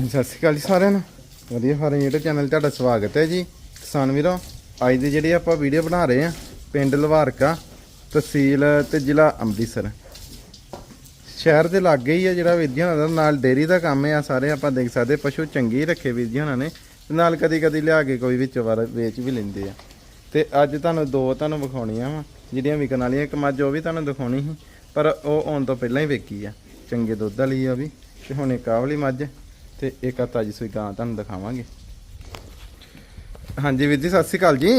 ਸਤਿ ਸ਼੍ਰੀ ਅਕਾਲ ਜੀ ਸਾਰਿਆਂ ਨੂੰ। ਵਧੀਆ ਫਾਰਮ YouTube ਚੈਨਲ ਤੁਹਾਡਾ ਸਵਾਗਤ ਹੈ ਜੀ। ਕਿਸਾਨ ਵੀਰੋ, ਅੱਜ ਦੀ ਜਿਹੜੀ ਆਪਾਂ ਵੀਡੀਓ ਬਣਾ ਰਹੇ ਆ ਪਿੰਡ ਲਵਾਰਕਾ, ਤਹਿਸੀਲ ਤੇ ਜ਼ਿਲ੍ਹਾ ਅੰਮ੍ਰਿਤਸਰ। ਸ਼ਹਿਰ ਦੇ ਲਾਗੇ ਹੀ ਆ ਜਿਹੜਾ ਵੀਰ ਹੋਣਾ ਦਾ, ਨਾਲ ਡੇਰੀ ਦਾ ਕੰਮ ਆ ਸਾਰੇ ਆਪਾਂ ਦੇਖ ਸਕਦੇ ਪਸ਼ੂ ਚੰਗੇ ਹੀ ਰੱਖੇ ਵੀਰ ਉਹਨਾਂ ਨੇ, ਤੇ ਨਾਲ ਕਦੀ ਕਦੀ ਲਿਆ ਕੇ ਕੋਈ ਵਿੱਚ ਵਾਰ ਵੇਚ ਵੀ ਲੈਂਦੇ ਆ। ਤੇ ਅੱਜ ਤੁਹਾਨੂੰ ਦੋ ਤੁਹਾਨੂੰ ਵਿਖਾਉਣੀਆਂ ਵਾ, ਜਿਹੜੀਆਂ ਵਿਕਣ ਵਾਲੀਆਂ, ਇੱਕ ਮੱਝ ਉਹ ਵੀ ਤੁਹਾਨੂੰ ਦਿਖਾਉਣੀ ਸੀ, ਪਰ ਉਹ ਆਉਣ ਤੋਂ ਪਹਿਲਾਂ ਹੀ ਵੇਚੀ ਆ। ਚੰਗੇ ਦੁੱਧ ਵਾਲੀ ਆ ਉਹ ਵੀ, ਤੇ ਹੁਣ ਇੱਕ ਆਹ ਵਾਲੀ ਮੱਝ। ਤੇ ਇੱਕ ਆ ਤਾਜੀ ਸੂਈ ਗਾਂ ਤੁਹਾਨੂੰ ਦਿਖਾਵਾਂਗੇ। ਹਾਂਜੀ ਵੀਰ ਜੀ ਸਤਿ ਸ਼੍ਰੀ ਅਕਾਲ ਜੀ।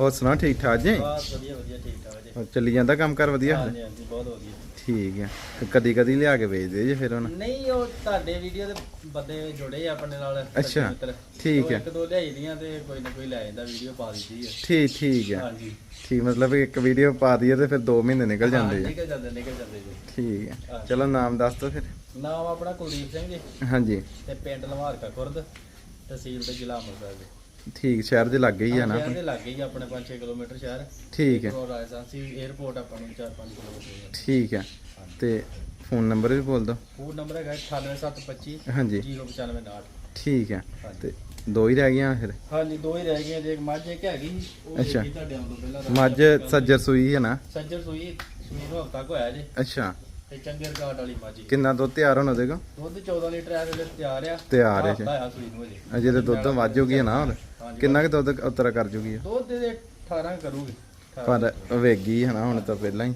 ਹੋਰ ਸੁਣਾ ਠੀਕ ਠਾਕ ਜੀ? ਬਹੁਤ ਵਧੀਆ ਵਧੀਆ ਠੀਕ ਠਾਕ ਜੀ। ਚੱਲੀ ਜਾਂਦਾ ਕੰਮ ਕਰ ਵਧੀਆ? ਹਾਂਜੀ ਹਾਂਜੀ ਬਹੁਤ ਵਧੀਆ। ਠੀਕ ਆ। ਤੇ ਕਦੀ ਕਦੀ ਲਿਆ ਕੇ ਵੇਚਦੇ ਜੇ ਫਿਰ ਹੁਣ? ਨਹੀਂ ਉਹ ਤੁਹਾਡੇ ਵੀਡੀਓ ਦੇ ਬੰਦੇ ਜੁੜੇ ਆ ਆਪਣੇ ਨਾਲ। ਅੱਛਾ। ਠੀਕ ਹੈ। ਇੱਕ ਦੋ ਲਿਆਈ ਦੀਆਂ ਤੇ ਕੋਈ ਨਾ ਕੋਈ ਲੈ ਜਾਂਦਾ ਵੀਡੀਓ ਪਾ ਦਿੱਤੀ ਹੈ ਠੀਕ ਠੀਕ ਆ। ਹਾਂਜੀ। ਠੀਕ ਮਤਲਬ ਇੱਕ ਵੀਡੀਓ ਪਾ ਦਈਏ ਤੇ ਫਿਰ 2 ਮਹੀਨੇ ਨਿਕਲ ਜਾਂਦੇ ਹਾਂ, ਆ। ਨਿਕਲ ਜਾਂਦੇ ਨਿਕਲ ਜਾਂਦੇ ਜੀ। ਠੀਕ ਆ। ਹਾਂ। ਚਲੋ ਨਾਮ ਦੱਸ ਦਿਓ ਫਿਰ। ਨਾਮ ਆਪਣਾ ਕੁਲਦੀਪ ਸਿੰਘ ਜੀ। ਹਾਂਜੀ। ਤੇ ਪਿੰਡ ਲਵਾਰਕਾ ਖੁਰਦ ਤਹਿਸੀਲ ਤੇ ਜ਼ਿਲ੍ਹਾ ਅੰਮ੍ਰਿਤਸਰ ਜੀ। ਠੀਕ ਸ਼ਹਿਰ ਦੇ ਲਾਗੇ ਹੀ ਆ ਨਾ ਸ਼ਹਿਰ ਦੇ ਲਾਗੇ ਹੀ ਆਪਣੇ 5-6 ਕਿਲੋਮੀਟਰ ਸ਼ਹਿਰ। ਠੀਕ ਹੈ। ਔਰ ਰਾਜਸਥਾਨ ਸੀ 에어ਪੋਰਟ ਆਪਾਂ ਨੂੰ 4-5 ਕਿਲੋਮੀਟਰ ਠੀਕ ਹੈ। ਤੇ ਫੋਨ ਨੰਬਰ ਵੀ ਬੋਲ ਦਿਓ। ਫੋਨ ਨੰਬਰ ਹੈਗਾ 98725 ਹਾਂਜੀ। 095 ਠੀਕ ਹੈ। ਤੇ ਦੋ ਹੀ ਰਹਿ ਗਈਆਂ ਫਿਰ? ਹਾਂਜੀ ਦੋ ਹੀ ਰਹਿ ਗਈਆਂ ਜੇ ਇੱਕ ਮੱਝ ਇੱਕ ਹੈਗੀ ਉਹ ਅੱਛਾ। ਤੁਹਾਡੇ ਆਉਣ ਤੋਂ ਪਹਿਲਾਂ। ਮੱਝ ਸੱਜਰ ਸੂਈ ਹੈ ਨਾ? ਸੱਜਰ ਸੂਈ ਸੂਈ ਨੂੰ ਹਫਤਾ ਕੋ ਹੋਇਆ ਜੇ। ਅੱਛਾ। ਤੇ ਚੰਗੇ ਰਿਕਾਰਡ ਵਾਲੀ ਮੱਝ ਸੀ। ਕਿੰਨਾ ਦੁੱਧ ਤਿਆਰ ਹੋਣਾ ਦੇਖੋ ਦੁੱਧ 14 ਲੀਟਰ ਐ ਵੇਲੇ ਤਿਆਰ ਆ। ਤਿਆਰ ਹੈ ਜੀ। ਹਫ਼ਤਾ ਹੋਇਆ ਸੂਈ ਨੂੰ ਅਜੇ ਅਜੇ ਤੇ ਦੁੱਧ ਨਾ ਹੋਰ ਹਾਂਜੀ। ਕਿੰਨਾ ਕਿ ਦੁੱਧ ਉਤਰਾ ਕਰ ਜੂਗੀ ਇਹ? ਦੁੱਧ ਦੇ 18 ਕਰੂਗੀ। 18 ਪਰ ਵੇਗੀ ਹੈ ਨਾ ਹੁਣ ਤਾਂ ਪਹਿਲਾਂ ਹੀ।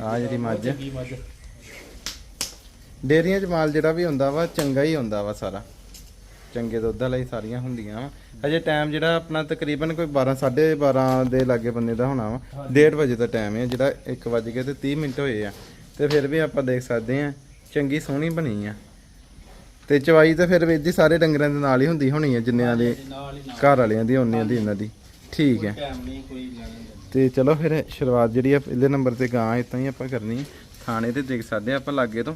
ਆ ਜਿਹੜੀ ਮੱਝ। ਡੇਰੀਆਂ 'ਚ ਮਾਲ ਜਿਹੜਾ ਵੀ ਹੁੰਦਾ ਵਾ ਚੰਗਾ ਹੀ ਹੁੰਦਾ ਵਾ ਸਾਰਾ। ਚੰਗੇ ਦੁੱਧ ਵਾਲਾ ਹੀ ਸਾਰੀਆਂ ਹੁੰਦੀਆਂ ਵਾ। ਅਜੇ ਟਾਈਮ ਜਿਹੜਾ ਆਪਣਾ ਤਕਰੀਬਨ ਕੋਈ 12 12:30 ਦੇ ਲਾਗੇ ਬੰਦੇ ਦਾ ਹੋਣਾ ਵਾ। 1:30 ਵਜੇ ਦਾ ਟਾਈਮ ਹੈ ਜਿਹੜਾ 1 ਵਜ ਕੇ ਤੇ 30 ਮਿੰਟ ਹੋਏ ਆ। ਤੇ ਫਿਰ ਵੀ ਆਪਾਂ ਦੇਖ ਸਕਦੇ ਆ ਚੰਗੀ ਸੋਹਣੀ ਬਣੀ ਆ। ਤੇ ਚਵਾਈ ਤਾਂ ਫਿਰ ਜੀ ਸਾਰੇ ਡੰਗਰਾਂ ਦੇ ਨਾਲ ਹੀ ਹੁੰਦੀ ਹੋਣੀ ਆ ਜਿੰਨਿਆਂ ਦੇ ਨਾਲ ਹੀ ਨਾਲ ਘਰ ਵਾਲਿਆਂ ਦੀ ਉਹਨਿਆਂ ਦੀ ਇਹਨਾਂ ਦੀ। ਠੀਕ ਹੈ। ਤੇ ਚਲੋ ਫਿਰ ਸ਼ੁਰੂਆਤ ਜਿਹੜੀ ਆ ਪਹਿਲੇ ਨੰਬਰ ਤੇ ਗਾਂ ਇਤਾਂ ਹੀ ਆਪਾਂ ਕਰਨੀ ਹੈ ਥਾਣੇ ਤੇ ਦੇਖ ਸਕਦੇ ਆ ਆਪਾਂ ਲਾਗੇ ਤੋਂ।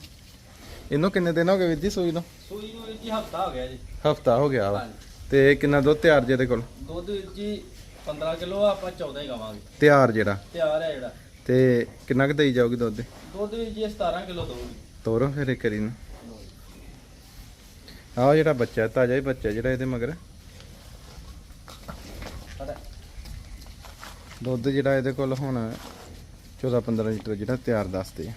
ਇਹਨੂੰ ਕਿੰਨੇ ਦਿਨ ਹੋ ਗਏ ਵੀਰ ਜੀ ਸੂਈ ਨੂੰ? ਸੂਈ ਨੂੰ ਵੀਰ ਜੀ ਹਫਤਾ ਹੋ ਗਿਆ ਜੀ। ਹਫਤਾ ਹੋ ਗਿਆ ਵਾ। ਤੇ ਕਿੰਨਾ ਦੁੱਧ ਤਿਆਰ ਜੇ ਦੇ ਕੋਲ? ਦੁੱਧ ਵੀਰ ਜੀ 15 ਕਿਲੋ ਆਪਾਂ 14 ਹੀ ਗਾਵਾਂਗੇ ਤਿਆਰ ਜਿਹੜਾ? ਤਿਆਰ ਹੈ ਜਿਹੜਾ। ਤੇ ਕਿੰਨਾ ਕੁ ਦੇਈ ਜਾਊਗੀ ਦੁੱਧ? ਦੁੱਧ ਵੀਰ ਜੀ 17 ਕਿਲੋ ਦਊਗੀ। ਤੋਰੋ ਫਿਰ ਇੱਕ ਵਾਰੀ ਨੂੰ। ਆਹ ਜਿਹੜਾ ਬੱਚਾ ਤਾਜ਼ਾ ਹੀ ਬੱਚਾ ਜਿਹੜਾ ਇਹਦੇ ਮਗਰ। ਦੁੱਧ ਜਿਹੜਾ ਇਹਦੇ ਕੋਲ ਹੁਣ 14 15 ਲੀਟਰ ਜਿਹੜਾ ਤਿਆਰ ਦੱਸਦੇ ਆ।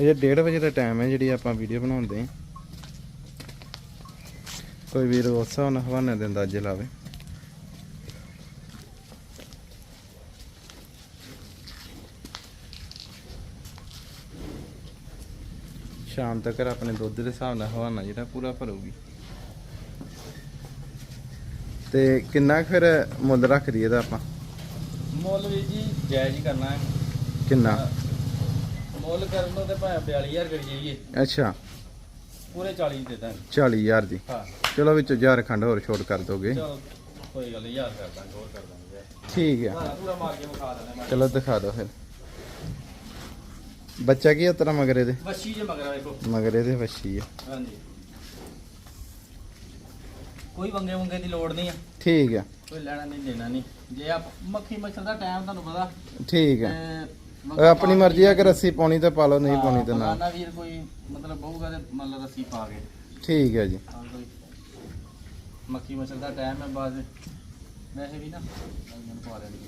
ਇਹ 1:30 ਵਜੇ ਦਾ ਟਾਈਮ ਹੈ ਜਿਹੜੀ ਆਪਾਂ ਵੀਡੀਓ ਬਣਾਉਂਦੇ ਆ। ਕੋਈ ਵੀਰ ਉਸ ਹਵਾਨੇ ਦੇ ਅੰਦਾਜ਼ੇ ਲਾਵੇ। ਸ਼ਾਮ ਤੱਕ ਆਪਣੇ ਦੁੱਧ ਦੇ ਹਿਸਾਬ ਨਾਲ ਹਵਾਨਾ ਜਿਹੜਾ ਪੂਰਾ ਭਰੂਗੀ। ਤੇ ਕਿੰਨਾ ਫਿਰ ਮੁੱਲ ਰੱਖ ਦਈਏ ਇਹਦਾ ਆਪਾਂ? ਮੁੱਲ ਵੀਰ ਜੀ ਜਾਇਜ਼ ਹੀ ਕਰਨਾ। ਹੈ ਕਿੰਨਾ ਮੁੱਲ ਕਰਨ ਨੂੰ ਤੇ ਭਾਵੇਂ 42000 ਕਰੀ ਜਾਈਏ। ਅੱਛਾ। ਪੂਰੇ 40 ਦੇ ਦਾਂਗੇ। 40000 ਦੀ। ਹਾਂ। ਚਲੋ ਵਿੱਚੋਂ 1000 ਖੰਡ ਹੋਰ ਛੋਟ ਕਰ ਦੋਗੇ। ਚਲੋ ਕੋਈ ਗੱਲ ਨਹੀਂ ਯਾਰ ਕਰ ਦਾਂਗੇ ਹੋਰ ਕਰ ਦਾਂਗੇ। ਠੀਕ ਆ। ਹਾਂ ਪੂਰਾ ਮਾਰ ਕੇ ਵਿਖਾ ਦਿੰਦੇ ਚਲੋ ਦਿਖਾ ਦਿਓ ਫਿਰ। ਬੱਚਾ ਕੀ ਉਤਰਾ ਮਗਰ ਇਹਦੇ? ਬੱਛੀ ਜੇ ਮਗਰਾ ਵੇਖੋ ਮਗਰ ਇਹਦੇ ਵੱਛੀ ਆ। ਹਾਂਜੀ। ਕੋਈ ਵੰਗੇ ਵੰਗੇ ਦੀ ਲੋੜ ਨਹੀਂ ਆ। ਠੀਕ ਆ। ਕੋਈ ਲੈਣਾ ਨਹੀਂ ਦੇਣਾ ਨਹੀਂ। ਜੇ ਆ ਮੱਖੀ ਮੱਛਰ ਦਾ ਟਾਈਮ ਤੁਹਾਨੂੰ ਪਤਾ। ਠੀਕ ਆ। ਤੇ ਆਪਣੀ ਮਰਜ਼ੀ ਆ ਕਿ ਰੱਸੀ ਪਾਉਣੀ ਤੇ ਪਾ ਲਓ ਨਹੀਂ ਪਾਉਣੀ ਤੇ ਨਾ। ਨਾ ਵੀਰ ਕੋਈ ਮਤਲਬ ਬਹੂਗਾ ਤੇ ਮੰਨ ਲਓ ਰੱਸੀ ਪਾ ਕੇ। ਠੀਕ ਹੈ ਜੀ ਮੱਖੀ ਮੱਛਰ ਦਾ ਟਾਈਮ ਹੈ ਬਾਅਦ ਵੈਸੇ ਵੀ ਨਾ ਮੈਨੂੰ ਪਾ ਲੈਣੀ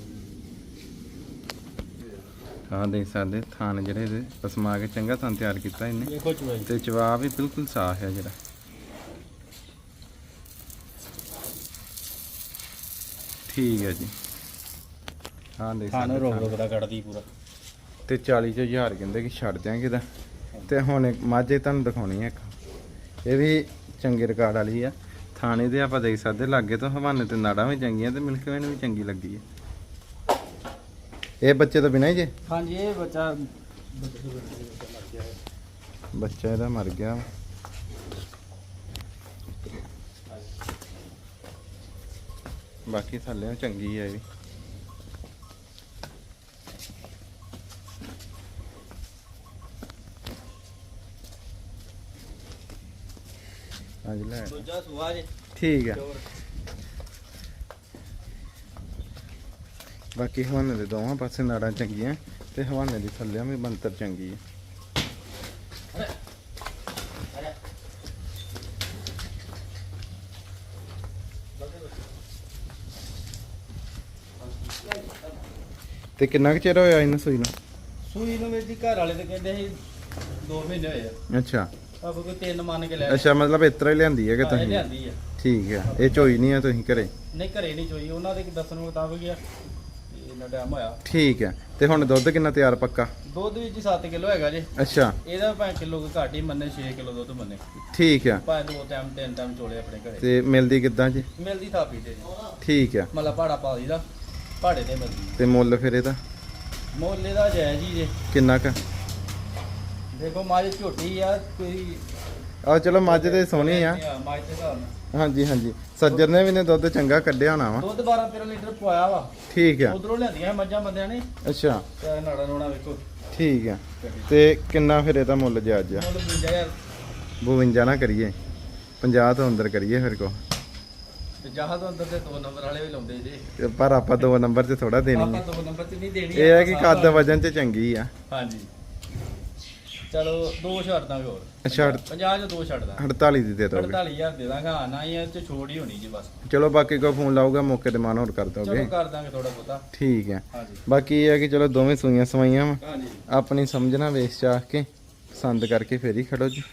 ਹਾਂ ਦੇਖ ਸਕਦੇ ਥਾਨ ਜਿਹੜੇ ਇਹਦੇ ਪਸਮਾ ਕੇ ਚੰਗਾ ਥਾਨ ਤਿਆਰ ਕੀਤਾ ਇਹਨੇ। ਤੇ ਜਵਾਬ ਵੀ ਬਿਲਕੁਲ ਸਾਫ਼ ਹੈ ਜਿਹੜਾ। ਠੀਕ ਹੈ ਜੀ। ਹਾਂ ਦੇਖ ਸਕਦੇ ਥਾਨ। ਰੋਕ ਦਾ ਕੱਢਦੀ ਪੂਰਾ। ਤੇ 40 ਚ ਹਜ਼ਾਰ ਕਹਿੰਦੇ ਕਿ ਛੱਡ ਦਿਆਂਗੇ ਦਾ ਤੇ ਹੁਣ ਇੱਕ ਮਾਝੇ ਤੁਹਾਨੂੰ ਦਿਖਾਉਣੀ ਹੈ ਇੱਕ। ਇਹ ਵੀ ਚੰਗੇ ਰਿਕਾਰਡ ਵਾਲੀ ਆ। ਥਾਣੇ ਦੇ ਆਪਾਂ ਦੇਖ ਸਕਦੇ ਲਾਗੇ ਤੋਂ ਹਵਾਨੇ ਤੇ ਨਾੜਾਂ ਵੀ ਚੰਗੀਆਂ ਤੇ ਮਿਲਕ ਵੇ ਨੂੰ ਵੀ ਚੰਗੀ ਲੱਗੀ ਹੈ। ਇਹ ਬੱਚੇ ਤੋਂ ਬਿਨਾਂ ਹੀ ਜੇ? ਹਾਂਜੀ ਇਹ ਬੱਚਾ ਬੱਚਾ ਇਹਦਾ ਮਰ ਗਿਆ। ਬਾਕੀ ਥੱਲੇ ਚੰਗੀ ਹੈ ਇਹ ਵੀ। ਲੈ। ਦੂਜਾ ਸੁਆ ਜੇ। ਠੀਕ ਹੈ ਚੋਰ। ਬਾਕੀ ਹਵਾਨੇ ਦੇ ਦੋਵਾਂ ਪਾਸੇ ਨਾੜਾਂ ਚੰਗੀਆਂ ਤੇ ਹਵਾਨੇ ਦੇ ਥੱਲੇ ਵੀ ਬੰਤਰ ਚੰਗੀ ਹੈ ਤੇ ਕਿੰਨਾ ਕੁ ਚਿਰ ਹੋਇਆ ਇਹਨਾਂ ਸੂਈ ਨੂੰ? ਸੂਈ ਨੂੰ ਮੇਰੀ ਘਰ ਵਾਲੇ ਤੇ ਕਹਿੰਦੇ ਸੀ 2 ਮਹੀਨੇ ਹੋਏ ਆ। ਅੱਛਾ। ਆਪ ਕੋਈ ਤਿੰਨ ਮੰਨ ਕੇ ਲੈ ਅੱਛਾ ਮਤਲਬ ਇਸ ਤਰ੍ਹਾਂ ਹੀ ਲਿਆਂਦੀ ਹੈ ਕਿ ਤੁਸੀਂ? ਲਿਆਂਦੀ ਆ। ਠੀਕ ਹੈ ਇਹ ਚੋਈ ਨਹੀਂ ਆ ਤੁਸੀਂ ਘਰੇ? ਨਹੀਂ ਘਰੇ ਨਹੀਂ ਚੋਈ। ਉਹਨਾਂ ਦੇ ਦੱਸਣ ਮੁਤਾਬਕ ਆ। ਇੰਨਾ ਟਾਈਮ ਹੋਇਆ? ਠੀਕ ਹੈ। ਤੇ ਹੁਣ ਦੁੱਧ ਕਿੰਨਾ ਤਿਆਰ ਪੱਕਾ? ਦੁੱਧ ਵਿੱਚ 7 ਕਿਲੋ ਹੈਗਾ ਜੇ। ਅੱਛਾ। ਇਹਦਾ ਭਾਵੇਂ ਕਿਲੋ ਕੁ ਘੱਟ ਹੀ ਮੰਨੇ 6 ਕਿਲੋ ਦੁੱਧ ਮੰਨੇ। ਠੀਕ ਹੈ। ਭਾਵੇਂ ਦੋ ਟਾਈਮ ਤਿੰਨ ਟਾਈਮ ਚੋਲੇ ਆਪਣੇ ਘਰੇ। ਤੇ ਮਿਲਦੀ ਕਿੱਦਾਂ ਜੀ? ਮਿਲਦੀ ਥਾਪੀ ਤੇ ਠੀਕ ਹੈ। ਮਤਲਬ ਭਾੜਾ ਪਾ ਦੀਦਾ ਭਾੜੇ ਤੇ ਮਿਲਦੀ। ਤੇ ਮੁੱਲ ਫਿਰ ਇਹਦਾ? ਮੁੱਲ ਇਹਦਾ ਜਾਇਜ਼ ਹੀ ਜੇ। ਕਿੰਨਾ ਕੁ? ਦੇਖੋ ਮਾਝ ਝੋਟੀ ਆ ਕੋਈ ਆ ਚਲੋ ਮੱਝ ਤੇ ਸੋਹਣੀ ਆ। ਮਾਝ ਦੇ ਹਾਂਜੀ ਹਾਂਜੀ। ਸੱਜਰ ਨੇ ਵੀ ਨੇ ਦੁੱਧ ਚੰਗਾ ਕੱਢਿਆ ਹੋਣਾ ਵਾ। ਦੁੱਧ 12 13 ਲੀਟਰ ਪਵਾਇਆ ਵਾ। ਠੀਕ ਆ। ਉਧਰੋਂ ਲਿਆਂਦੀਆਂ ਮੱਝਾਂ ਬੰਦਿਆਂ ਨੇ। ਅੱਛਾ। ਤੇ ਨਾੜਾ ਨੋਣਾ ਵੇਖੋ। ਠੀਕ ਆ। ਤੇ ਕਿੰਨਾ ਫਿਰ ਇਹਦਾ ਮੁੱਲ ਜਾਇਜ਼ ਆ? ਮੁੱਲ 50000 52 ਨਾ ਕਰੀਏ। 50 ਤੋਂ ਅੰਦਰ ਕਰੀਏ ਫਿਰ ਕੋ। ਤੇ ਜਹਾਜ਼ ਤੋਂ ਅੰਦਰ ਤੇ ਦੋ ਨੰਬਰ ਵਾਲੇ ਵੀ ਲਾਉਂਦੇ ਜੇ। ਤੇ ਪਰ ਆਪਾਂ ਦੋ ਨੰਬਰ ਤੇ ਥੋੜਾ ਦੇਣੀ ਆਪਾਂ ਹੈ ਦੋ ਨੰਬਰ ਤੇ ਨਹੀਂ ਦੇਣੀ ਇਹ ਹੈ ਕਿ ਕੱਦ ਵਜਨ ਚ ਚੰਗੀ ਆ। ਹਾਂਜੀ। ਚਲੋ ਦੋ ਛੱਡ ਦਾਂਗੇ ਹੋਰ। ਅੱਛਾ 50 ਚ ਦੋ ਛੱਡ ਦਾਂਗੇ 48 ਦੀ ਦੇ ਦੋਗੇ। 48000 ਦੇ ਦਾਂਗਾ। ਹਾਂ ਨਾ ਹੀ ਇਹ ਚ ਛੋੜ ਹੀ ਹੋਣੀ ਜੀ ਬਸ। ਚਲੋ ਬਾਕੀ ਕੋ ਫੋਨ ਲਾਊਗਾ ਮੌਕੇ ਤੇ ਮਾਨ ਹੋਰ ਕਰ ਚਲੋ ਦੋਗੇ ਕਰ ਦਾਂਗੇ ਥੋੜਾ ਬਹੁਤਾ। ਠੀਕ ਹੈ। ਹਾਂਜੀ। ਬਾਕੀ ਇਹ ਹੈ ਕਿ ਚਲੋ ਦੋਵੇਂ ਸੂਈਆਂ ਸਵਾਈਆਂ ਵਾ। ਹਾਂਜੀ। ਆਪਣੀ ਸਮਝਣਾ ਵੇਚ ਚਾਹ ਕੇ ਪਸੰਦ ਕਰਕੇ ਫੇਰ ਹੀ ਖੜੋ ਜੀ।